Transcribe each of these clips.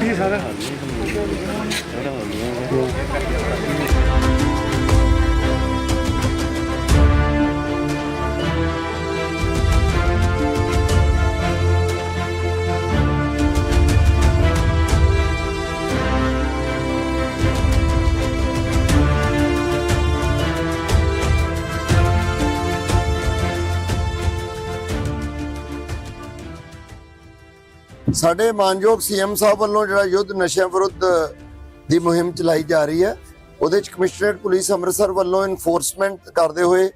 ਜੀ ਸਰ? ਸਾਡੇ ਮਾਨਯੋਗ ਸੀਐਮ ਸਾਹਿਬ ਵੱਲੋਂ ਜਿਹੜਾ ਯੁੱਧ ਨਸ਼ਿਆਂ ਵਿਰੁੱਧ ਦੀ ਮੁਹਿੰਮ ਚਲਾਈ ਜਾ ਰਹੀ ਹੈ, ਉਹਦੇ ਚ ਕਮਿਸ਼ਨਰੇਟ ਪੁਲਿਸ ਅੰਮ੍ਰਿਤਸਰ ਵੱਲੋਂ ਇਨਫੋਰਸਮੈਂਟ ਕਰਦੇ ਹੋਏ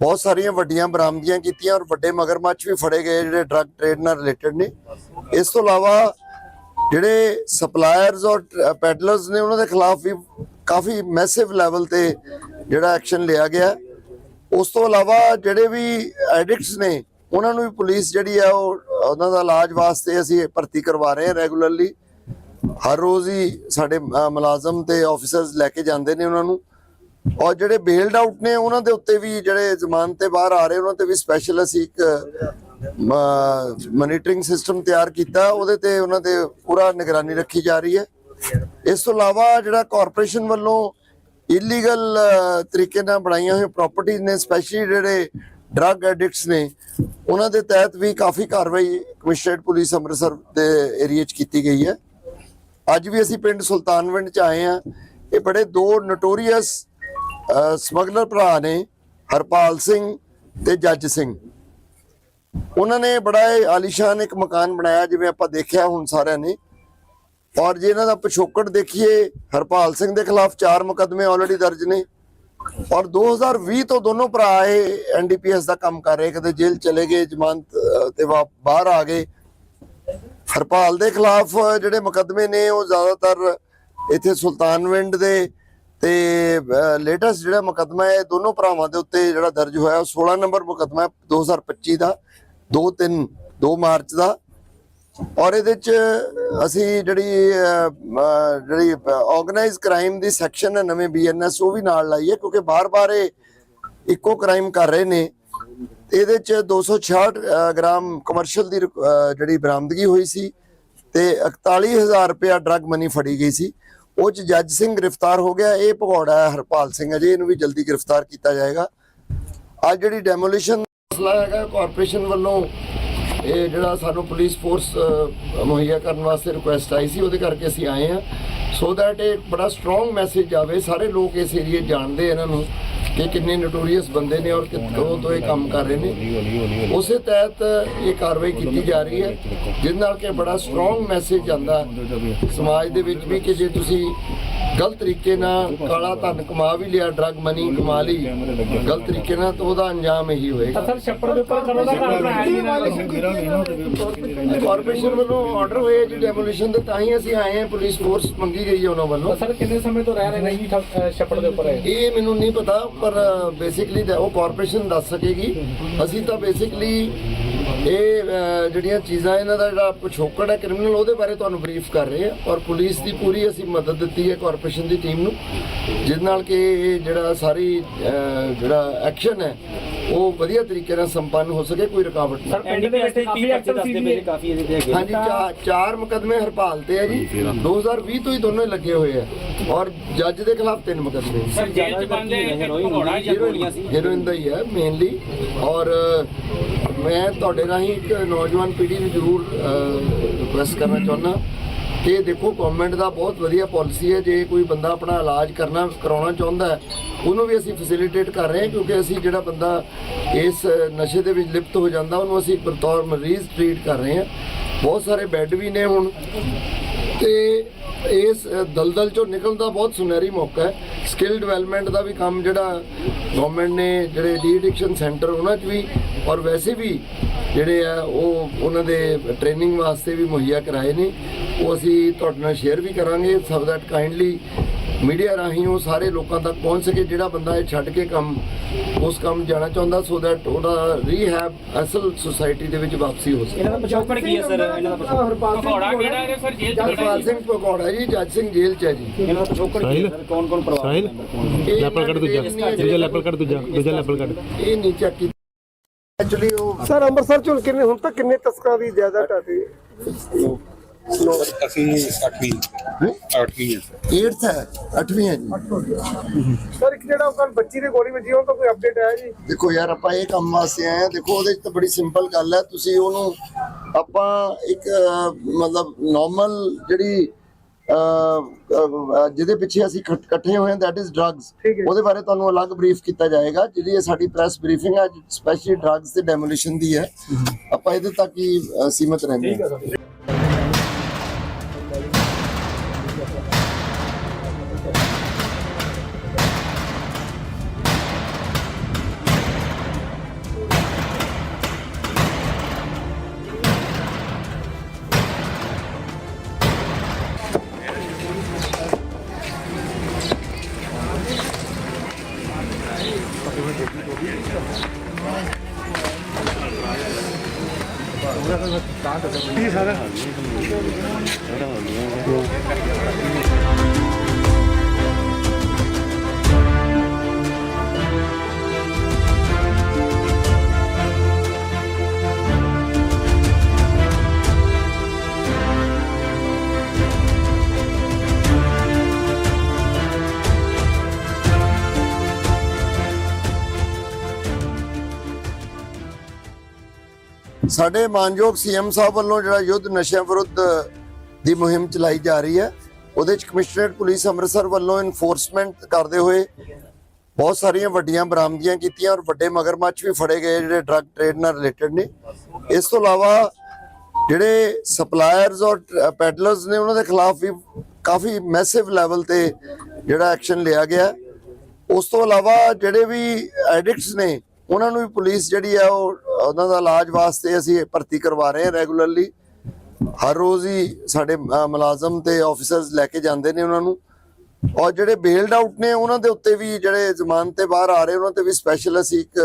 ਬਹੁਤ ਸਾਰੀਆਂ ਵੱਡੀਆਂ ਬਰਾਮਦੀਆਂ ਕੀਤੀਆਂ ਔਰ ਵੱਡੇ ਮਗਰਮੱਛ ਵੀ ਫੜੇ ਗਏ ਜਿਹੜੇ ਡਰੱਗ ਟ੍ਰੇਡ ਨਾਲ ਰਿਲੇਟਡ ਨੇ। ਇਸ ਤੋਂ ਇਲਾਵਾ ਜਿਹੜੇ ਸਪਲਾਇਰਸ ਔਰ ਪੈਡਲਰਸ ਨੇ, ਉਹਨਾਂ ਦੇ ਖਿਲਾਫ ਵੀ ਕਾਫੀ ਮੈਸਿਵ ਲੈਵਲ ਤੇ ਜਿਹੜਾ ਐਕਸ਼ਨ ਲਿਆ ਗਿਆ। ਉਸ ਤੋਂ ਇਲਾਵਾ ਜਿਹੜੇ ਵੀ ਐਡਿਕਟਸ ਨੇ ਉਹਨਾਂ ਨੂੰ ਵੀ ਪੁਲਿਸ ਜਿਹੜੀ ਹੈ ਉਹ, ਉਹਨਾਂ ਦਾ ਇਲਾਜ ਵਾਸਤੇ ਅਸੀਂ ਭਰਤੀ ਕਰਵਾ ਰਹੇ ਹਾਂ ਰੈਗੂਲਰਲੀ। ਹਰ ਰੋਜ਼ ਹੀ ਸਾਡੇ ਮੁਲਾਜ਼ਮ ਤੇ ਆਫੀਸਰਸ ਲੈ ਕੇ ਜਾਂਦੇ ਨੇ ਉਹਨਾਂ ਨੂੰ। ਔਰ ਜਿਹੜੇ ਬੇਲਡ ਆਊਟ ਨੇ, ਉਹਨਾਂ ਦੇ ਉੱਤੇ ਵੀ ਜਿਹੜੇ ਜ਼ਮਾਨਤ ਤੇ ਬਾਹਰ ਆ ਰਹੇ, ਉਹਨਾਂ ਤੇ ਵੀ ਸਪੈਸ਼ਲ ਅਸੀਂ ਇੱਕ ਮੋਨੀਟਰਿੰਗ ਸਿਸਟਮ ਤਿਆਰ ਕੀਤਾ। ਉਹਦੇ ਤੇ ਉਹਨਾਂ ਤੇ ਪੂਰਾ ਨਿਗਰਾਨੀ ਰੱਖੀ ਜਾ ਰਹੀ ਹੈ। ਇਸ ਤੋਂ ਇਲਾਵਾ ਜਿਹੜਾ ਕਾਰਪੋਰੇਸ਼ਨ ਵੱਲੋਂ ਇਲੀਗਲ ਤਰੀਕੇ ਨਾਲ ਬਣਾਈਆਂ ਹੋਈਆਂ ਪ੍ਰਾਪਰਟੀਆਂ ਨੇ ਸਪੈਸ਼ਲੀ ਜਿਹੜੇ ਡਰੱਗ ਐਡਿਕਟਸ ਨੇ, ਉਹਨਾਂ ਦੇ ਤਹਿਤ ਵੀ ਕਾਫੀ ਕਾਰਵਾਈ ਕਮਿਸ਼ਨਰੇਟ ਪੁਲਿਸ ਅੰਮ੍ਰਿਤਸਰ ਦੇ ਏਰੀਆ 'ਚ ਕੀਤੀ ਗਈ ਹੈ। ਅੱਜ ਵੀ ਅਸੀਂ ਪਿੰਡ ਸੁਲਤਾਨਵਿੰਡ 'ਚ ਆਏ ਆ ਇਹ ਬੜੇ ਦੋ ਨਟੋਰੀਅਸ ਸਮਗਲਰ ਭਰਾ ਨੇ, ਹਰਪਾਲ ਸਿੰਘ ਤੇ ਜੱਜ ਸਿੰਘ। ਉਹਨਾਂ ਨੇ ਬੜਾ ਹੀ ਆਲੀਸ਼ਾਨ ਇੱਕ ਮਕਾਨ ਬਣਾਇਆ, ਜਿਵੇਂ ਆਪਾਂ ਦੇਖਿਆ ਹੁਣ ਸਾਰਿਆਂ ਨੇ। ਔਰ ਜੇ ਇਹਨਾਂ ਦਾ ਪਿਛੋਕੜ ਦੇਖੀਏ, ਹਰਪਾਲ ਸਿੰਘ ਦੇ ਖਿਲਾਫ ਚਾਰ ਮੁਕੱਦਮੇ ਆਲਰੇਡੀ ਦਰਜ ਨੇ। ਔਰ 2020 ਤੋਂ ਦੋਨੋਂ ਭਰਾ ਇਹ ਐਨਡੀਪੀਐਸ ਦਾ ਕੰਮ ਕਰ ਰਹੇ, ਕਦੇ ਜੇਲ੍ਹ ਚਲੇ ਗਏ, ਜ਼ਮਾਨਤ ਤੇ ਬਾਹਰ ਆ ਗਏ। ਹਰਪਾਲ ਦੇ ਖਿਲਾਫ ਜਿਹੜੇ ਮੁਕੱਦਮੇ ਨੇ, ਉਹ ਜ਼ਿਆਦਾਤਰ ਇੱਥੇ ਸੁਲਤਾਨਵਿੰਡ ਦੇ ਤੇ ਲੇਟੈਸਟ ਜਿਹੜਾ ਮੁਕੱਦਮਾ ਹੈ ਦੋਨੋਂ ਭਰਾਵਾਂ ਦੇ ਉੱਤੇ ਜਿਹੜਾ ਦਰਜ ਹੋਇਆ, ਉਹ 16 ਨੰਬਰ ਮੁਕੱਦਮਾ ਹੈ 2025 ਦਾ 2 3 2 ਮਾਰਚ ਦਾ। ਔਰ ਇਹਦੇ ਚ ਅਸੀਂ ਜਿਹੜੀ ਜਿਹੜੀ ਆਰਗੇਨਾਈਜ਼ ਕ੍ਰਾਈਮ ਦੀ ਸੈਕਸ਼ਨ ਹੈ ਨਵੇਂ ਬੀਐਨਐਸ ਉਹ ਵੀ ਨਾਲ ਲਾਈ ਹੈ ਕਿਉਂਕਿ ਬਾਰ-ਬਾਰ ਇਹ ਇੱਕੋ ਕ੍ਰਾਈਮ ਕਰ ਰਹੇ ਨੇ। ਇਹਦੇ ਚ 266 ਗ੍ਰਾਮ ਕਮਰਸ਼ੀਅਲ ਦੀ ਜਿਹੜੀ ਬਰਾਮਦਗੀ ਹੋਈ ਸੀ ਤੇ 41000 ਰੁਪਇਆ ਡਰੱਗ ਮਨੀ ਫੜੀ ਗਈ ਸੀ। ਉਹ ਚ ਜੱਜ ਸਿੰਘ ਗ੍ਰਿਫਤਾਰ ਹੋ ਗਿਆ। ਇਹ ਭਗੌੜਾ ਹੈ, ਹਰਪਾਲ ਸਿੰਘ ਅਜੇ ਇਹਨੂੰ ਵੀ ਜਲਦੀ ਗ੍ਰਿਫਤਾਰ ਕੀਤਾ ਜਾਏਗਾ। ਅੱਜ ਜਿਹੜੀ ਡੈਮੋਲੀਸ਼ਨ ਮਸਲਾ ਹੈਗਾ ਕਾਰਪੋਰੇਸ਼ਨ ਵੱਲੋਂ ਇਹ ਜਿਹੜਾ ਸਾਨੂੰ ਪੁਲਿਸ ਫੋਰਸ ਮੁਹੱਈਆ ਕਰਨ ਵਾਸਤੇ ਰਿਕੁਐਸਟ ਆਈ ਸੀ, ਉਹਦੇ ਕਰਕੇ ਅਸੀਂ ਆਏ ਆ ਸੋ ਦੈਟ ਇਹ ਬੜਾ ਸਟਰੋਂਗ ਮੈਸੇਜ ਆਵੇ, ਸਾਰੇ ਲੋਕ ਇਸ ਏਰੀਏ ਜਾਣਦੇ ਇਹਨਾਂ ਨੂੰ ਕਿ ਕਿੰਨੇ ਨਟੋਰੀਅਸ ਬੰਦੇ ਨੇ ਔਰ ਕਿੱਥੋਂ ਤੋਂ ਇਹ ਕੰਮ ਕਰ ਰਹੇ ਨੇ। ਉਸੇ ਤਹਿਤ ਇਹ ਕਾਰਵਾਈ ਕੀਤੀ ਜਾ ਰਹੀ ਹੈ, ਜਿਸ ਨਾਲ ਕਿ ਬੜਾ ਸਟਰੋਂਗ ਮੈਸੇਜ ਜਾਂਦਾ ਸਮਾਜ ਦੇ ਵਿੱਚ ਵੀ ਕਿ ਜੇ ਤੁਸੀਂ ਗਲਤ ਤਰੀਕੇ ਨਾਲ ਕਾਲਾ ਧਨ ਕਮਾ ਵੀ ਲਿਆ ਡਰੱਗ ਮਨੀ ਕਮਾ ਲਈ। ਗਲਤ ਤਰੀਕੇ ਨਾਲ ਤਾਂ ਉਹਦਾ ਅੰਜਾਮ ਇਹੀ ਹੋਏਗਾ। ਸਰ ਛੱਪੜ ਦੇ ਉੱਪਰ ਕਦੋਂ ਦਾ ਘਰ ਬਣਾਇਆ ਕਾਰਪੋਰੇਸ਼ਨ ਵੱਲੋਂ ਆਰਡਰ ਹੋਏ ਜੀ ਡੈਮੋਲੀਸ਼ਨ ਦੇ ਤਾਂ ਹੀ ਅਸੀਂ ਆਏ ਹਾਂ ਪੁਲਿਸ ਫੋਰਸ ਮੰਗੀ ਗਈ ਹੈ ਉਹਨਾਂ ਵੱਲੋਂ। ਸਰ ਕਿੰਨੇ ਸਮੇਂ ਤੋਂ ਰਹਿ ਰਹੇ ਨੇ ਜੀ ਠੱਪ- ਅਹ ਛੱਪੜ ਦੇ ਉੱਪਰ ਇਹ? ਇਹ ਮੈਨੂੰ ਨਹੀਂ ਪਤਾ ਪਰ ਬੇਸਿਕਲੀ ਉਹ ਕਾਰਪੋਰੇਸ਼ਨ ਦੱਸ ਸਕੇਗੀ। ਅਸੀਂ ਤਾਂ ਬੇਸਿਕਲੀ ਇਹ ਅਹ, ਜਿਹੜੀਆਂ ਚੀਜ਼ਾਂ ਇਹਨਾਂ ਦਾ ਜਿਹੜਾ ਪਿਛੋਕੜ ਹੈ ਕ੍ਰਿਮੀਨਲ ਉਹਦੇ ਬਾਰੇ ਤੁਹਾਨੂੰ ਬਰੀਫ ਕਰ ਰਹੇ ਹਾਂ ਔਰ ਪੁਲਿਸ ਦੀ ਪੂਰੀ ਅਸੀਂ ਮਦਦ ਦਿੱਤੀ ਹੈ ਕਾਰਪੋਰੇਸ਼ਨ ਦੀ ਟੀਮ ਨੂੰ ਜਿਸ ਨਾਲ ਕਿ ਇਹ ਜਿਹੜਾ ਸਾਰੀ ਅਹ, ਜਿਹੜਾ ਐਕਸ਼ਨ ਹੈ ਉਹ ਵਧੀਆ ਤਰੀਕੇ ਨਾਲ ਸੰਪੰਨ ਹੋ ਸਕੇ ਕੋਈ ਰੁਕਾਵਟ ਨਹੀਂ। ਸਰ ਪਿੰਡ ਦੇ ਵਿੱਚ ਕਾਫੀ ਐਕਟਿਵ ਸੀ ਜੀ ਕਾਫੀ ਇਹਦੇ ਤੇ ਹੈਗੇ। ਹਾਂਜੀ ਚਾ- ਚਾਰ ਮੁਕਦਮੇ ਹਰਪਾਲ ਤੇ ਹੈ ਜੀ। 2020 ਤੋਂ ਹੀ ਦੋਨੋਂ ਹੀ ਲੱਗੇ ਹੋਏ ਆ ਔਰ ਜੱਜ ਦੇ ਖਿਲਾਫ ਤਿੰਨ ਮੁਕਦਮੇ। ਸਰ ਜੇਲ੍ਹ ਚ ਬੰਦ ਭਗੌੜਾ ਜਾਂ ਗੋਲੀਆਂ ਸੀ ਹੀਰੋਇਨ ਦਾ ਹੀ ਹੈ ਮੇਨਲੀ ਔਰ ਅ, ਮੈਂ ਤੁਹਾਡੇ ਰਾਹੀਂ ਇੱਕ ਨੌਜਵਾਨ ਪੀੜ੍ਹੀ ਨੂੰ ਜ਼ਰੂਰ ਰਿਕੁਐਸਟ ਕਰਨਾ ਚਾਹੁੰਦਾ। ਕਿ ਦੇਖੋ ਗਵਰਨਮੈਂਟ ਦਾ ਬਹੁਤ ਵਧੀਆ ਪਾਲਿਸੀ ਹੈ। ਜੇ ਕੋਈ ਬੰਦਾ ਆਪਣਾ ਇਲਾਜ ਕਰਨਾ, ਕਰਾਉਣਾ ਚਾਹੁੰਦਾ ਹੈ, ਉਹਨੂੰ ਵੀ ਅਸੀਂ ਫੈਸਿਲਿਟੇਟ ਕਰ ਰਹੇ ਹਾਂ, ਕਿਉਂਕਿ ਅਸੀਂ ਜਿਹੜਾ ਬੰਦਾ ਇਸ ਨਸ਼ੇ ਦੇ ਵਿੱਚ ਲਿਪਤ ਹੋ ਜਾਂਦਾ, ਉਹਨੂੰ ਅਸੀਂ ਬਤੌਰ ਮਰੀਜ਼ ਟ੍ਰੀਟ ਕਰ ਰਹੇ ਹਾਂ। ਬਹੁਤ ਸਾਰੇ ਬੈੱਡ ਵੀ ਨੇ ਹੁਣ। ਤੇ ਇਸ ਦਲਦਲ ਚੋਂ ਨਿਕਲਣ ਦਾ ਬਹੁਤ ਸੁਨਹਿਰੀ ਮੌਕਾ ਹੈ। ਸਕਿੱਲ ਡਿਵੈਲਪਮੈਂਟ ਦਾ ਵੀ ਕੰਮ ਜਿਹੜਾ ਗਵਰਨਮੈਂਟ ਨੇ, ਜਿਹੜੇ ਡੀ ਐਡਿਕਸ਼ਨ ਸੈਂਟਰ ਉਹਨਾਂ 'ਚ ਵੀ ਔਰ ਵੈਸੇ ਵੀ ਜਿਹੜੇ ਆ ਉਹ ਉਹਨਾਂ ਦੇ ਟ੍ਰੇਨਿੰਗ ਵਾਸਤੇ ਵੀ ਮੁਹੱਈਆ ਕਰਾਏ ਨੇ। ਉਹ ਅਸੀਂ ਤੁਹਾਡੇ ਨਾਲ ਸ਼ੇਅਰ ਵੀ ਕਰਾਂਗੇ ਸੋ ਦੈਟ ਕਾਈਂਡਲੀ ਮੀਡੀਆ ਰਾਹੀਂ ਉਹ ਸਾਰੇ ਲੋਕਾਂ ਤੱਕ ਪਹੁੰਚ ਸਕੇ ਜਿਹੜਾ ਬੰਦਾ ਇਹ ਛੱਡ ਕੇ ਕੰਮ ਉਸ ਕੰਮ ਜਾਣਾ ਚਾਹੁੰਦਾ ਸੋ ਦੈਟ ਉਹਦਾ ਰੀਹੈਬ ਅਸਲ ਸੁਸਾਇਟੀ ਦੇ ਵਿੱਚ ਵਾਪਸੀ ਹੋ ਸਕੇ। ਇਹਨਾਂ ਦਾ ਪਿਛੋਕੜ ਕੀ ਹੈ ਸਰ? ਇਹਨਾਂ ਦਾ ਪਿਛੋਕੜ ਭਗੌੜਾ ਕਿਹੜਾ ਹੈ ਸਰ? ਜੇਲ੍ਹ ਚ ਜਸਪਾਲ ਸਿੰਘ ਪਕੌੜਾ ਜੀ ਜੱਜ ਸਿੰਘ ਜੇਲ੍ਹ ਚ ਹੈ ਜੀ। ਇਹਨਾਂ ਦਾ ਪਿਛੋਕੜ ਕੀ ਹੈ ਸਰ? ਕੌਣ ਕੌਣ ਪਰਿਵਾਰ ਸਾਹਿਲ ਇਹ ਲੈਪਲ ਕੱਢ ਦੂਜਾ। ਇਹ ਨਹੀਂ ਦੂਜਾ ਲੈਪਲ ਕੱਢ ਦੂਜਾ। ਦੂਜਾ ਲੈਪਲ ਕੱਢ। ਇਹ ਨਹੀਂ ਚੈੱਕ ਕੀਤਾ ਐਕਚੁਅਲੀ ਉਹ ਸਰ ਅੰਮ੍ਰਿਤਸਰ ਚ ਕਿੰਨੇ ਹੁਣ ਤੱਕ ਕਿੰਨੇ ਤਸਕਰਾਂ ਦੀ ਜਾਇਦਾਦ ਹੈ ਅਸੀਂ 8ਵੀਂ 8ਵੀਂ ਹੈ? ਸਰ 8th ਹੈ। 8ਵੀਂ ਹੈ ਜੀ। ਸਰ ਇੱਕ ਜਿਹੜਾ ਕੱਲ ਬੱਚੀ ਦੀ ਗੋਲੀ ਵੱਜੀ ਉਹ ਤਾਂ ਕੋਈ ਅਪਡੇਟ ਆਇਆ ਜੀ? ਦੇਖੋ ਯਾਰ ਆਪਾਂ ਇਹ ਕੰਮ ਵਾਸਤੇ ਆਏ ਆ ਦੇਖੋ ਉਹਦੇ ਚ ਤਾਂ ਬੜੀ ਸਿੰਪਲ ਗੱਲ ਹੈ। ਤੁਸੀਂ ਉਹਨੂੰ ਆਪਾਂ ਇੱਕ ਮਤਲਬ ਨਾਰਮਲ ਜਿਹੜੀ ਜਿਹਦੇ ਪਿੱਛੇ ਅਸੀਂ ਇਕੱਠ- ਹੋਏ ਹਾਂ ਦੈਟ ਇਜ਼ ਡਰੱਗਸ। ਉਹਦੇ ਬਾਰੇ ਤੁਹਾਨੂੰ ਅਲੱਗ ਬਰੀਫ ਕੀਤਾ ਜਾਏਗਾ ਜਿਹੜੀ ਇਹ ਸਾਡੀ ਪ੍ਰੈਸ ਬਰੀਫਿੰਗ ਹੈ ਸਪੈਸ਼ਲੀ ਡਰੱਗਸ ਤੇ ਡੈਮੋਲੀਸ਼ਨ ਦੀ ਹੈ। ਆਪਾਂ ਇਹਦੇ ਤੱਕ ਹੀ ਸੀਮਤ ਰਹਿੰਦੇ ਹਾਂ। ਜੀ ਸਰ? ਸਾਡੇ ਮਾਨਯੋਗ ਸੀਐਮ ਸਾਹਿਬ ਵੱਲੋਂ ਜਿਹੜਾ ਯੁੱਧ ਨਸ਼ਿਆਂ ਵਿਰੁੱਧ ਦੀ ਮੁਹਿੰਮ ਚਲਾਈ ਜਾ ਰਹੀ ਹੈ, ਉਹਦੇ ਚ ਕਮਿਸ਼ਨਰੇਟ ਪੁਲਿਸ ਅੰਮ੍ਰਿਤਸਰ ਵੱਲੋਂ ਇਨਫੋਰਸਮੈਂਟ ਕਰਦੇ ਹੋਏ ਬਹੁਤ ਸਾਰੀਆਂ ਵੱਡੀਆਂ ਬਰਾਮਦੀਆਂ ਕੀਤੀਆਂ ਔਰ ਵੱਡੇ ਮਗਰਮੱਛ ਵੀ ਫੜੇ ਗਏ ਜਿਹੜੇ ਡਰੱਗ ਟ੍ਰੇਡ ਨਾਲ ਰਿਲੇਟਡ ਨੇ। ਇਸ ਤੋਂ ਇਲਾਵਾ ਜਿਹੜੇ ਸਪਲਾਇਰਸ ਔਰ ਪੈਡਲਰਸ ਨੇ, ਉਹਨਾਂ ਦੇ ਖਿਲਾਫ ਵੀ ਕਾਫੀ ਮੈਸਿਵ ਲੈਵਲ ਤੇ ਜਿਹੜਾ ਐਕਸ਼ਨ ਲਿਆ ਗਿਆ। ਉਸ ਤੋਂ ਇਲਾਵਾ ਜਿਹੜੇ ਵੀ ਐਡਿਕਟਸ ਨੇ ਉਹਨਾਂ ਨੂੰ ਵੀ ਪੁਲਿਸ ਜਿਹੜੀ ਹੈ ਉਹ, ਉਹਨਾਂ ਦਾ ਇਲਾਜ ਵਾਸਤੇ ਅਸੀਂ ਭਰਤੀ ਕਰਵਾ ਰਹੇ ਹਾਂ ਰੈਗੂਲਰਲੀ। ਹਰ ਰੋਜ਼ ਹੀ ਸਾਡੇ ਮੁਲਾਜ਼ਮ ਤੇ ਆਫੀਸਰਸ ਲੈ ਕੇ ਜਾਂਦੇ ਨੇ ਉਹਨਾਂ ਨੂੰ। ਔਰ ਜਿਹੜੇ ਬੇਲਡ ਆਊਟ ਨੇ, ਉਹਨਾਂ ਦੇ ਉੱਤੇ ਵੀ ਜਿਹੜੇ ਜ਼ਮਾਨਤ ਤੇ ਬਾਹਰ ਆ ਰਹੇ, ਉਹਨਾਂ ਤੇ ਵੀ ਸਪੈਸ਼ਲ ਅਸੀਂ ਇੱਕ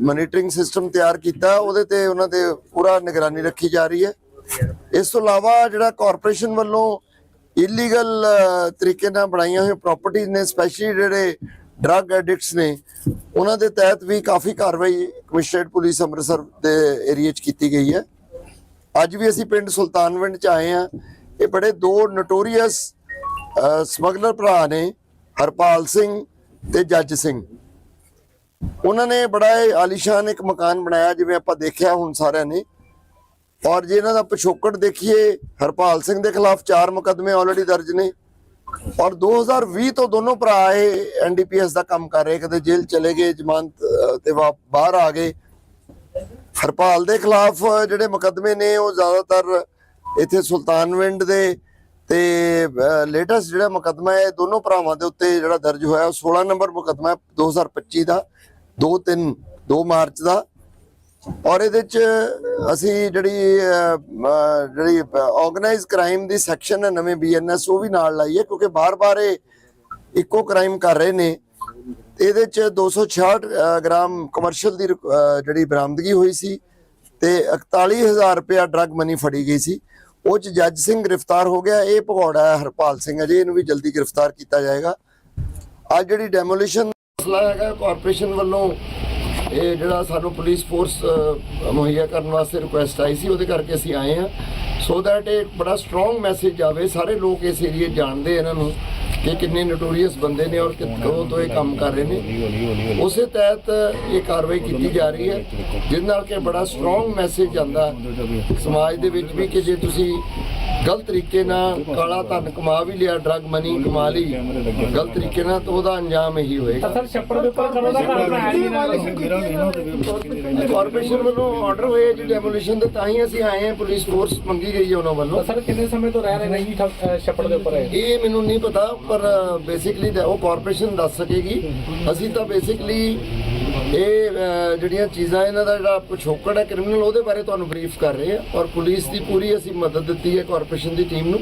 ਮੋਨੀਟਰਿੰਗ ਸਿਸਟਮ ਤਿਆਰ ਕੀਤਾ। ਉਹਦੇ ਤੇ ਉਹਨਾਂ ਤੇ ਪੂਰਾ ਨਿਗਰਾਨੀ ਰੱਖੀ ਜਾ ਰਹੀ ਹੈ। ਇਸ ਤੋਂ ਇਲਾਵਾ ਜਿਹੜਾ ਕਾਰਪੋਰੇਸ਼ਨ ਵੱਲੋਂ ਇਲੀਗਲ ਤਰੀਕੇ ਨਾਲ ਬਣਾਈਆਂ ਹੋਈਆਂ ਪ੍ਰਾਪਰਟੀਆਂ ਨੇ ਸਪੈਸ਼ਲੀ ਜਿਹੜੇ ਡਰੱਗ ਐਡਿਕਟਸ ਨੇ, ਉਹਨਾਂ ਦੇ ਤਹਿਤ ਵੀ ਕਾਫੀ ਕਾਰਵਾਈ ਕਮਿਸ਼ਨਰੇਟ ਪੁਲਿਸ ਅੰਮ੍ਰਿਤਸਰ ਦੇ ਏਰੀਆ 'ਚ ਕੀਤੀ ਗਈ ਹੈ। ਅੱਜ ਵੀ ਅਸੀਂ ਪਿੰਡ ਸੁਲਤਾਨਵਿੰਡ 'ਚ ਆਏ ਆ ਇਹ ਬੜੇ ਦੋ ਨਟੋਰੀਅਸ ਸਮਗਲਰ ਭਰਾ ਨੇ, ਹਰਪਾਲ ਸਿੰਘ ਤੇ ਜੱਜ ਸਿੰਘ। ਉਹਨਾਂ ਨੇ ਬੜਾ ਹੀ ਆਲੀਸ਼ਾਨ ਇੱਕ ਮਕਾਨ ਬਣਾਇਆ ਜਿਵੇਂ ਆਪਾਂ ਦੇਖਿਆ ਹੁਣ ਸਾਰਿਆਂ ਨੇ। ਔਰ ਜੇ ਇਹਨਾਂ ਦਾ ਪਿਛੋਕੜ ਦੇਖੀਏ, ਹਰਪਾਲ ਸਿੰਘ ਦੇ ਖਿਲਾਫ ਚਾਰ ਮੁਕੱਦਮੇ ਆਲਰੇਡੀ ਦਰਜ ਨੇ। ਔਰ 2020 ਤੋਂ ਦੋਨੋਂ ਭਰਾ ਇਹ ਐਨਡੀਪੀਐਸ ਦਾ ਕੰਮ ਕਰ ਰਹੇ, ਕਦੇ ਜੇਲ੍ਹ ਚਲੇ ਗਏ, ਜ਼ਮਾਨਤ ਤੇ ਬਾਹਰ ਆ ਗਏ। ਹਰਪਾਲ ਦੇ ਖਿਲਾਫ ਜਿਹੜੇ ਮੁਕੱਦਮੇ ਨੇ, ਉਹ ਜ਼ਿਆਦਾਤਰ ਇੱਥੇ ਸੁਲਤਾਨਵਿੰਡ ਦੇ ਤੇ ਲੇਟੈਸਟ ਜਿਹੜਾ ਮੁਕੱਦਮਾ ਹੈ, ਇਹ ਦੋਨੋਂ ਭਰਾਵਾਂ ਦੇ ਉੱਤੇ ਜਿਹੜਾ ਦਰਜ ਹੋਇਆ, ਉਹ 16 ਨੰਬਰ ਮੁਕੱਦਮਾ ਹੈ 2025 ਦਾ 2 3 2 ਮਾਰਚ ਦਾ ਔਰ ਇਹਦੇ ਚ ਅਸੀਂ ਜਿਹੜੀ ਜਿਹੜੀ ਆਰਗੇਨਾਈਜ਼ ਕ੍ਰਾਈਮ ਦੀ ਸੈਕਸ਼ਨ ਹੈ ਨਵੇਂ ਬੀਐਨਐਸ ਉਹ ਵੀ ਨਾਲ ਲਾਈ ਹੈ, ਕਿਉਂਕਿ ਬਾਰ-ਬਾਰ ਇਹ ਇੱਕੋ ਕ੍ਰਾਈਮ ਕਰ ਰਹੇ ਨੇ। ਇਹਦੇ ਚ 266 ਗ੍ਰਾਮ ਕਮਰਸ਼ੀਅਲ ਦੀ ਜਿਹੜੀ ਬਰਾਮਦਗੀ ਹੋਈ ਸੀ ਤੇ 41000 ਰੁਪਇਆ ਡਰੱਗ ਮਨੀ ਫੜੀ ਗਈ ਸੀ। ਉਹ ਚ ਜੱਜ ਸਿੰਘ ਗ੍ਰਿਫਤਾਰ ਹੋ ਗਿਆ, ਇਹ ਭਗੌੜਾ ਹਰਪਾਲ ਸਿੰਘ ਅਜੇ ਇਹਨੂੰ ਵੀ ਜਲਦੀ ਗ੍ਰਿਫਤਾਰ ਕੀਤਾ ਜਾਏਗਾ। ਅੱਜ ਜਿਹੜੀ ਡੈਮੋਲੀਸ਼ਨ ਮਸਲਾ ਹੈਗਾ ਕਾਰਪੋਰੇਸ਼ਨ ਵੱਲੋਂ ਇਹ ਜਿਹੜਾ ਸਾਨੂੰ ਪੁਲਿਸ ਫੋਰਸ ਮੁਹੱਈਆ ਕਰਨ ਵਾਸਤੇ ਰਿਕੁਐਸਟ ਆਈ ਸੀ ਉਹਦੇ ਕਰਕੇ ਅਸੀਂ ਆਏ ਹਾਂ। ਸੋ ਦੈਟ ਇਹ ਬੜਾ ਸਟਰੋਂਗ ਮੈਸੇਜ ਜਾਵੇ ਸਾਰੇ ਲੋਕ ਇਸ ਏਰੀਏ ਜਾਣਦੇ ਇਹਨਾਂ ਨੂੰ ਕਿ ਕਿੰਨੇ ਨੋਟੋਰੀਅਸ ਬੰਦੇ ਨੇ ਔਰ ਕਿੱਥੋਂ ਤੋਂ ਇਹ ਕੰਮ ਕਰ ਰਹੇ ਨੇ। ਉਸੇ ਤਹਿਤ ਇਹ ਕਾਰਵਾਈ ਕੀਤੀ ਜਾ ਰਹੀ ਹੈ ਜਿਸ ਨਾਲ ਕਿ ਬੜਾ ਸਟਰੋਂਗ ਮੈਸੇਜ ਜਾਂਦਾ ਸਮਾਜ ਦੇ ਵਿੱਚ ਵੀ ਕਿ ਜੇ ਤੁਸੀਂ ਗਲਤ ਤਰੀਕੇ ਨਾਲ ਕਾਲਾ ਧਨ ਕਮਾ ਵੀ ਲਿਆ ਡਰੱਗ ਮਨੀ ਕਮਾ ਲਈ। ਗਲਤ ਤਰੀਕੇ ਨਾਲ ਤਾਂ ਉਹਦਾ ਅੰਜਾਮ ਇਹੀ ਹੋਏਗਾ। ਸਰ ਛੱਪੜ ਦੇ ਉੱਪਰ ਕਦੋਂ ਦਾ ਘਰ ਬਣਾਇਆ ਜੀ ਇਹਨਾਂ ਨੇ। ਮੇਰਾ ਨਹੀਂ ਕਾਰਪੋਰੇਸ਼ਨ ਵੱਲੋਂ ਆਰਡਰ ਹੋਏ ਜੀ ਡੈਮੋਲੀਸ਼ਨ ਦੇ ਤਾਂ ਹੀ ਅਸੀਂ ਆਏ ਹਾਂ ਪੁਲਿਸ ਫੋਰਸ ਮੰਗੀ ਗਈ ਹੈ ਉਹਨਾਂ ਵੱਲੋਂ। ਸਰ ਕਿੰਨੇ ਸਮੇਂ ਤੋਂ ਰਹਿ ਰਹੇ ਨੇ ਜੀ ਠੱਪ- ਅਹ ਛੱਪੜ ਦੇ ਉੱਪਰ ਇਹ ਮੈਨੂੰ ਨਹੀਂ ਪਤਾ ਪਰ ਬੇਸਿਕਲੀ ਉਹ ਕਾਰਪੋਰੇਸ਼ਨ ਦੱਸ ਸਕੇਗੀ। ਅਸੀਂ ਤਾਂ ਬੇਸਿਕਲੀ ਇਹ ਅਹ, ਜਿਹੜੀਆਂ ਚੀਜ਼ਾਂ ਇਹਨਾਂ ਦਾ ਜਿਹੜਾ ਪਿਛੋਕੜ ਹੈ ਕ੍ਰਿਮੀਨਲ ਉਹਦੇ ਬਾਰੇ ਤੁਹਾਨੂੰ ਬਰੀਫ ਕਰ ਰਹੇ ਹਾਂ। ਔਰ ਪੁਲਿਸ ਦੀ ਪੂਰੀ ਅਸੀਂ ਮਦਦ ਦਿੱਤੀ ਹੈ ਕਾਰਪੋਰੇਸ਼ਨ ਦੀ ਟੀਮ ਨੂੰ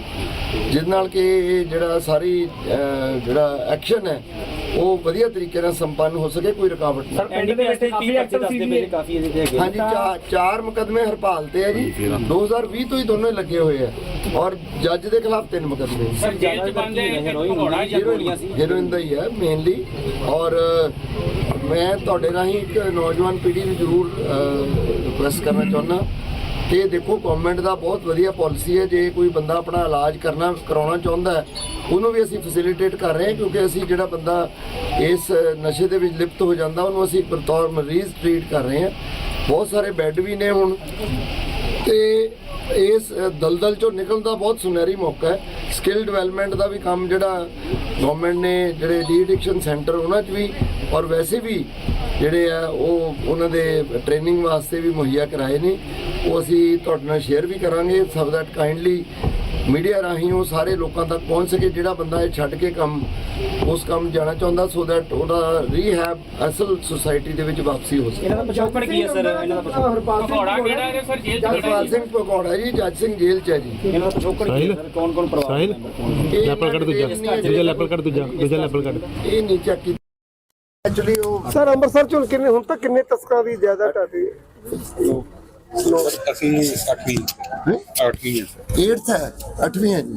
ਜਿਸ ਨਾਲ ਕਿ ਇਹ ਜਿਹੜਾ ਸਾਰੀ ਅਹ, ਜਿਹੜਾ ਐਕਸ਼ਨ ਹੈ ਉਹ ਵਧੀਆ ਤਰੀਕੇ ਨਾਲ ਸੰਪੰਨ ਹੋ ਸਕੇ ਕੋਈ ਰੁਕਾਵਟ ਨਹੀਂ। ਐਨਡੀਪੀਐਸ ਤੇ ਕਾਫੀ ਐਕਟਿਵ ਦੱਸਦੇ ਪਏ ਕਾਫੀ ਇਹਦੇ ਤੇ ਹੈਗੇ ਹਾਂਜੀ ਚਾ- ਚਾਰ ਮੁਕਦਮੇ ਹਰਪਾਲ ਤੇ ਹੈ ਜੀ। 2020 ਤੋਂ ਹੀ ਦੋਨੋਂ ਹੀ ਲੱਗੇ ਹੋਏ ਆ। ਔਰ ਜੱਜ ਦੇ ਖਿਲਾਫ ਤਿੰਨ ਮੁਕਦਮੇ ਸਰ ਜੇਲ੍ਹ ਚ ਬੰਦ ਹੈ ਭਗੌੜਾ ਜਾਂ ਗੋਲੀਆਂ ਸੀ ਹੀਰੋਇਨ ਦਾ ਹੀ ਹੈ ਮੇਨਲੀ ਔਰ ਅ, ਮੈਂ ਤੁਹਾਡੇ ਰਾਹੀਂ ਇੱਕ ਨੌਜਵਾਨ ਪੀੜ੍ਹੀ ਨੂੰ ਜ਼ਰੂਰ ਰਿਕੁਐਸਟ ਕਰਨਾ ਚਾਹੁੰਦਾ। ਕਿ ਦੇਖੋ ਗਵਰਨਮੈਂਟ ਦਾ ਬਹੁਤ ਵਧੀਆ ਪਾਲਿਸੀ ਹੈ। ਜੇ ਕੋਈ ਬੰਦਾ ਆਪਣਾ ਇਲਾਜ ਕਰਨਾ, ਕਰਾਉਣਾ ਚਾਹੁੰਦਾ ਉਹਨੂੰ ਵੀ ਅਸੀਂ ਫੈਸਿਲਿਟੇਟ ਕਰ ਰਹੇ ਹਾਂ, ਕਿਉਂਕਿ ਅਸੀਂ ਜਿਹੜਾ ਬੰਦਾ ਇਸ ਨਸ਼ੇ ਦੇ ਵਿੱਚ ਲਿਪਤ ਹੋ ਜਾਂਦਾ, ਉਹਨੂੰ ਅਸੀਂ ਬਤੌਰ ਮਰੀਜ਼ ਟ੍ਰੀਟ ਕਰ ਰਹੇ ਹਾਂ। ਬਹੁਤ ਸਾਰੇ ਬੈੱਡ ਵੀ ਨੇ ਹੁਣ। ਤੇ ਇਸ ਦਲਦਲ ਚੋਂ ਨਿਕਲਣ ਦਾ ਬਹੁਤ ਸੁਨਹਿਰੀ ਮੌਕਾ ਹੈ। ਸਕਿੱਲ ਡਿਵੈਲਪਮੈਂਟ ਦਾ ਵੀ ਕੰਮ ਜਿਹੜਾ ਗਵਰਨਮੈਂਟ ਨੇ, ਜਿਹੜੇ ਡੀ ਐਡਿਕਸ਼ਨ ਸੈਂਟਰ ਉਹਨਾਂ 'ਚ ਵੀ ਔਰ ਵੈਸੇ ਵੀ ਜਿਹੜੇ ਆ, ਉਹ ਉਹਨਾਂ ਦੇ ਟ੍ਰੇਨਿੰਗ ਵਾਸਤੇ ਵੀ ਮੁਹੱਈਆ ਕਰਾਏ ਨੇ। ਉਹ ਅਸੀਂ ਤੁਹਾਡੇ ਨਾਲ ਸ਼ੇਅਰ ਵੀ ਕਰਾਂਗੇ। ਸੋ ਦੈਟ ਕਾਈਂਡਲੀ ਮੀਡੀਆ ਰਾਹੀਂ ਉਹ ਸਾਰੇ ਲੋਕਾਂ ਤੱਕ ਪਹੁੰਚ ਸਕੇ ਜਿਹੜਾ ਬੰਦਾ ਇਹ ਛੱਡ ਕੇ ਕੰਮ ਉਸ ਕੰਮ ਜਾਣਾ ਚਾਹੁੰਦਾ ਸੋ ਦੈਟ ਉਹਦਾ ਰੀਹੈਬ ਅਸਲ ਸੁਸਾਇਟੀ ਦੇ ਵਿੱਚ ਵਾਪਸੀ ਹੋ ਸਕੇ। ਇਹਨਾਂ ਦਾ ਪਿਛੋਕੜ ਕੀ ਹੈ ਸਰ? ਇਹਨਾਂ ਦਾ ਪਿਛੋਕੜ। ਭਗੌੜਾ ਕਿਹੜਾ ਹੈ ਸਰ? ਜੇਲ੍ਹ ਚ ਕਿਹੜਾ ਜਸਪਾਲ ਸਿੰਘ ਪਕੌੜਾ ਜੀ ਜੱਜ ਸਿੰਘ ਜੇਲ੍ਹ 'ਚ ਹੈ ਜੀ। ਇਹਨਾਂ ਦਾ ਪਿਛੋਕੜ ਕੀ ਹੈ ਸਰ? ਕੌਣ ਕੌਣ ਪਰਿਵਾਰ ਸਾਹਿਲ ਇਹ ਲੈਪਲ ਕੱਢ ਦੂਜਾ। ਇੰਨੀ ਹੈ ਦੂਜਾ ਲੈਪਲ ਕੱਢ ਦੂਜਾ। ਦੂਜਾ ਲੈਪਲ ਕੱਢ। ਇਹ ਨਹੀਂ ਚੈੱਕ ਕੀਤਾ ਐਕਚੁਅਲੀ ਉਹ ਸਰ ਅੰਮ੍ਰਿਤਸਰ ਚ ਹੁਣ ਕਿੰਨੇ ਹੁਣ ਤੱਕ ਕਿੰਨੇ ਤਸਕਰਾਂ ਦੀ ਜਾਇਦਾਦ ਟਾਟੀ ਹੈ ਅਸੀਂ 8ਵੀਂ 8ਵੀਂ ਹੈ। ਸਰ 8th ਹੈ 8ਵੀਂ ਹੈ ਜੀ।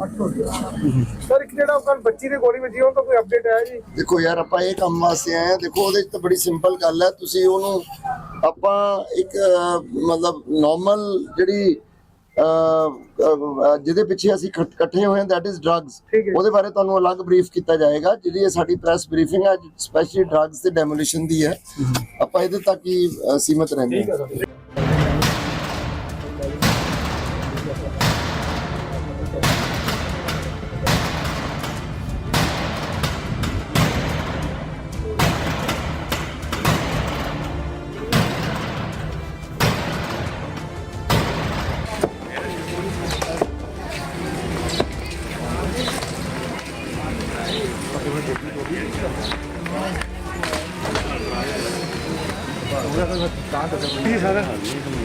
ਸਰ ਇੱਕ ਜਿਹੜਾ ਉਹ ਕੱਲ ਬੱਚੀ ਦੇ ਗੋਲੀ ਵੱਜੀ ਉਹ ਤਾਂ ਕੋਈ ਅਪਡੇਟ ਹੈ ਜੀ? ਦੇਖੋ ਯਾਰ ਆਪਾਂ ਇਹ ਕੰਮ ਵਾਸਤੇ ਆਏ ਆ ਦੇਖੋ ਉਹਦੇ 'ਚ ਤਾਂ ਬੜੀ ਸਿੰਪਲ ਗੱਲ ਹੈ। ਤੁਸੀਂ ਉਹਨੂੰ ਆਪਾਂ ਇੱਕ ਅਹ, ਮਤਲਬ ਨਾਰਮਲ ਜਿਹੜੀ ਅਹ, ਅਹ, ਜਿਹਦੇ ਪਿੱਛੇ ਅਸੀਂ ਇਕੱਠ- ਹੋਏ ਹਾਂ ਦੈਟ ਇਜ਼ ਡਰੱਗਸ। ਉਹਦੇ ਬਾਰੇ ਤੁਹਾਨੂੰ ਅਲੱਗ ਬਰੀਫ ਕੀਤਾ ਜਾਏਗਾ ਜਿਹੜੀ ਇਹ ਸਾਡੀ ਪ੍ਰੈਸ ਬਰੀਫਿੰਗ ਹੈ ਸਪੈਸ਼ਲੀ ਡਰੱਗਸ ਤੇ ਡੈਮੋਲੀਸ਼ਨ ਦੀ ਹੈ। ਆਪਾਂ ਇਹਦੇ ਤੱਕ ਹੀ ਸੀਮਤ ਰਹਿੰਦੇ ਹਾਂ।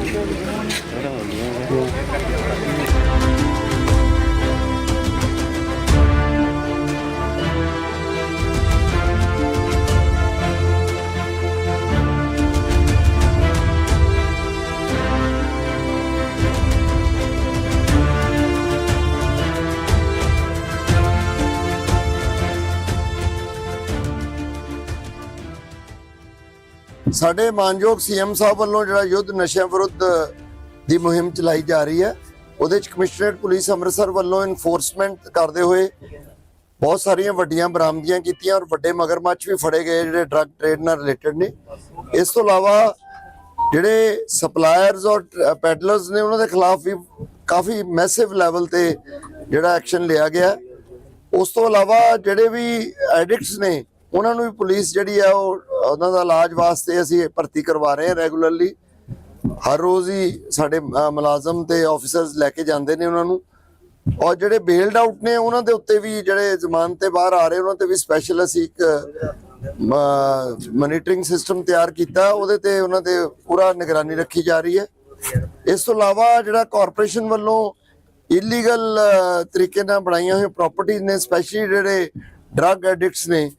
Thank you. ਸਾਡੇ ਮਾਨਯੋਗ ਸੀਐਮ ਸਾਹਿਬ ਵੱਲੋਂ ਜਿਹੜਾ ਯੁੱਧ ਨਸ਼ਿਆਂ ਵਿਰੁੱਧ ਦੀ ਮੁਹਿੰਮ ਚਲਾਈ ਜਾ ਰਹੀ ਹੈ, ਉਹਦੇ ਚ ਕਮਿਸ਼ਨਰੇਟ ਪੁਲਿਸ ਅੰਮ੍ਰਿਤਸਰ ਵੱਲੋਂ ਇਨਫੋਰਸਮੈਂਟ ਕਰਦੇ ਹੋਏ ਬਹੁਤ ਸਾਰੀਆਂ ਵੱਡੀਆਂ ਬਰਾਮਦੀਆਂ ਕੀਤੀਆਂ ਔਰ ਵੱਡੇ ਮਗਰਮੱਛ ਵੀ ਫੜੇ ਗਏ ਜਿਹੜੇ ਡਰੱਗ ਟ੍ਰੇਡ ਨਾਲ ਰਿਲੇਟਡ ਨੇ। ਇਸ ਤੋਂ ਇਲਾਵਾ ਜਿਹੜੇ ਸਪਲਾਇਰਸ ਔਰ ਪੈਡਲਰਸ ਨੇ, ਉਹਨਾਂ ਦੇ ਖਿਲਾਫ ਵੀ ਕਾਫੀ ਮੈਸਿਵ ਲੈਵਲ ਤੇ ਜਿਹੜਾ ਐਕਸ਼ਨ ਲਿਆ ਗਿਆ। ਉਸ ਤੋਂ ਇਲਾਵਾ ਜਿਹੜੇ ਵੀ ਐਡਿਕਟਸ ਨੇ, ਉਹਨਾਂ ਨੂੰ ਵੀ ਪੁਲਿਸ ਜਿਹੜੀ ਆ ਉਹ ਉਹਨਾਂ ਦਾ ਇਲਾਜ ਵਾਸਤੇ ਅਸੀਂ ਭਰਤੀ ਕਰਵਾ ਰਹੇ ਹਾਂ ਰੈਗੂਲਰਲੀ ਹਰ ਰੋਜ਼ ਹੀ ਸਾਡੇ ਮੁਲਾਜ਼ਮ ਤੇ ਆਫੀਸਰਸ ਲੈ ਕੇ ਜਾਂਦੇ ਨੇ ਉਹਨਾਂ ਨੂੰ। ਔਰ ਜਿਹੜੇ ਬੇਲਡ ਆਊਟ ਨੇ, ਉਹਨਾਂ ਦੇ ਉੱਤੇ ਵੀ ਜਿਹੜੇ ਜ਼ਮਾਨਤ ਤੇ ਬਾਹਰ ਆ ਰਹੇ, ਉਹਨਾਂ ਤੇ ਵੀ ਸਪੈਸ਼ਲ ਅਸੀਂ ਇੱਕ ਮੋਨੀਟਰਿੰਗ ਸਿਸਟਮ ਤਿਆਰ ਕੀਤਾ। ਉਹਦੇ ਤੇ ਉਹਨਾਂ ਤੇ ਪੂਰਾ ਨਿਗਰਾਨੀ ਰੱਖੀ ਜਾ ਰਹੀ ਹੈ। ਇਸ ਤੋਂ ਇਲਾਵਾ ਜਿਹੜਾ ਕਾਰਪੋਰੇਸ਼ਨ ਵੱਲੋਂ ਇਲੀਗਲ ਤਰੀਕੇ ਨਾਲ ਬਣਾਈਆਂ ਹੋਈਆਂ ਪ੍ਰਾਪਰਟੀਆਂ ਨੇ ਸਪੈਸ਼ਲੀ ਜਿਹੜੇ ਡਰੱਗ ਐਡਿਕਟਸ ਨੇ,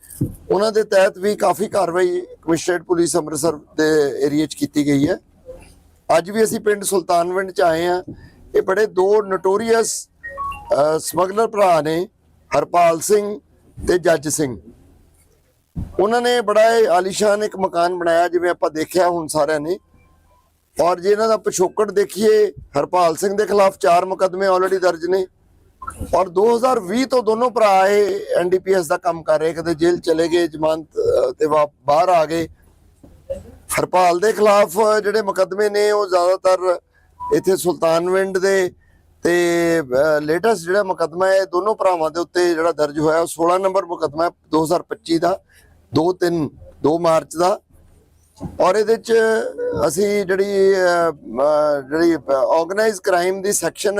ਉਹਨਾਂ ਦੇ ਤਹਿਤ ਵੀ ਕਾਫੀ ਕਾਰਵਾਈ ਕਮਿਸ਼ਨਰੇਟ ਪੁਲਿਸ ਅੰਮ੍ਰਿਤਸਰ ਦੇ ਏਰੀਆ 'ਚ ਕੀਤੀ ਗਈ ਹੈ। ਅੱਜ ਵੀ ਅਸੀਂ ਪਿੰਡ ਸੁਲਤਾਨਵਿੰਡ 'ਚ ਆਏ ਆ ਇਹ ਬੜੇ ਦੋ ਨਟੋਰੀਅਸ ਸਮਗਲਰ ਭਰਾ ਨੇ, ਹਰਪਾਲ ਸਿੰਘ ਤੇ ਜੱਜ ਸਿੰਘ। ਉਹਨਾਂ ਨੇ ਬੜਾ ਇਹ ਆਲੀਸ਼ਾਨ ਇੱਕ ਮਕਾਨ ਬਣਾਇਆ, ਜਿਵੇਂ ਆਪਾਂ ਦੇਖਿਆ ਹੁਣ ਸਾਰਿਆਂ ਨੇ। ਔਰ ਜੇ ਇਹਨਾਂ ਦਾ ਪਿਛੋਕੜ ਦੇਖੀਏ, ਹਰਪਾਲ ਸਿੰਘ ਦੇ ਖਿਲਾਫ ਚਾਰ ਮੁਕਦਮੇ ਆਲਰੇਡੀ ਦਰਜ ਨੇ। ਔਰ 2020 ਤੋਂ ਦੋਨੋਂ ਭਰਾ ਇਹ ਐਨਡੀਪੀਐਸ ਦਾ ਕੰਮ ਕਰ ਰਹੇ ਕਦੇ ਜੇਲ੍ਹ ਚਲੇ ਗਏ, ਜ਼ਮਾਨਤ ਤੇ ਬਾਹਰ ਆ ਗਏ। ਹਰਪਾਲ ਦੇ ਖਿਲਾਫ ਜਿਹੜੇ ਮੁਕਦਮੇ ਨੇ, ਉਹ ਜ਼ਿਆਦਾਤਰ ਇੱਥੇ ਸੁਲਤਾਨਵਿੰਡ ਦੇ ਤੇ ਲੇਟੈਸਟ ਜਿਹੜਾ ਮੁਕਦਮਾ ਹੈ ਦੋਨੋਂ ਭਰਾਵਾਂ ਦੇ ਉੱਤੇ ਜਿਹੜਾ ਦਰਜ ਹੋਇਆ, ਉਹ 16 ਨੰਬਰ ਮੁਕਦਮਾ ਹੈ 2025 ਦਾ 2 3 2 ਮਾਰਚ ਦਾ। ਔਰ ਇਹਦੇ ਚ ਅਸੀਂ ਜਿਹੜੀ ਜਿਹੜੀ ਆਰਗੇਨਾਈਜ਼ ਕ੍ਰਾਈਮ ਦੀ ਸੈਕਸ਼ਨ